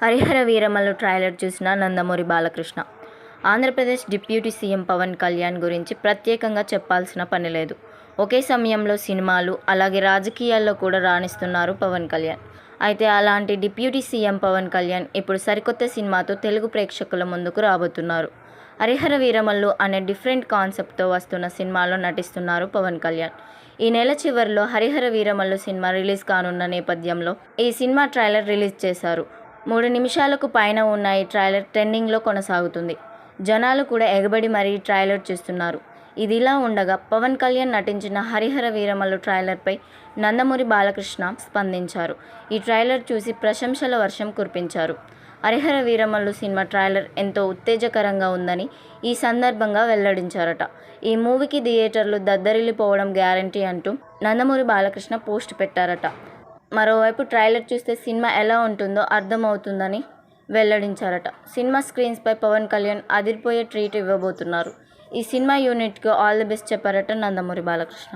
Harihara Veeramallu trailer చూసిన Nandamuri Balakrishna. Andhra Pradesh deputy CM Pawan Kalyan గురించి ప్రత్యేకంగా చెప్పాల్సిన పని లేదు. ఒకే సమయంలో సినిమాలు అలాగే రాజకీయాల్లో కూడా రాణిస్తున్నారు పవన్ కళ్యాణ్. అయితే అలాంటి డిప్యూటీ సీఎం పవన్ కళ్యాణ్ ఇప్పుడు సరికొత్త సినిమాతో తెలుగు ప్రేక్షకుల ముందుకు రాబోతున్నారు. హరిహర వీరమల్లు అనే డిఫరెంట్ కాన్సెప్ట్తో వస్తున్న సినిమాలో నటిస్తున్నారు పవన్ కళ్యాణ్. ఈ నెల చివరిలో హరిహర వీరమల్లు సినిమా రిలీజ్ కానున్న నేపథ్యంలో ఈ సినిమా ట్రైలర్ రిలీజ్ చేశారు. మూడు నిమిషాలకు పైన ఉన్న ఈ ట్రైలర్ ట్రెండింగ్లో కొనసాగుతుంది. జనాలు కూడా ఎగబడి మరీ ట్రైలర్ చూస్తున్నారు. ఇదిలా ఉండగా పవన్ కళ్యాణ్ నటించిన హరిహర వీరమల్లు ట్రైలర్పై నందమూరి బాలకృష్ణ స్పందించారు. ఈ ట్రైలర్ చూసి ప్రశంసల వర్షం కురిపించారు. హరిహర వీరమల్లు సినిమా ట్రైలర్ ఎంతో ఉత్తేజకరంగా ఉందని ఈ సందర్భంగా వెల్లడించారట. ఈ మూవీకి థియేటర్లు దద్దరిల్లిపోవడం గ్యారంటీ అంటూ నందమూరి బాలకృష్ణ పోస్ట్ పెట్టారట. మరోవైపు ట్రైలర్ చూస్తే సినిమా ఎలా ఉంటుందో అర్థమవుతుందని వెల్లడించారట. సినిమా స్క్రీన్స్పై పవన్ కళ్యాణ్ అదిరిపోయే ట్రీట్ ఇవ్వబోతున్నారు. ఈ సినిమా యూనిట్కు ఆల్ ది బెస్ట్ చెప్పారట నందమూరి బాలకృష్ణ.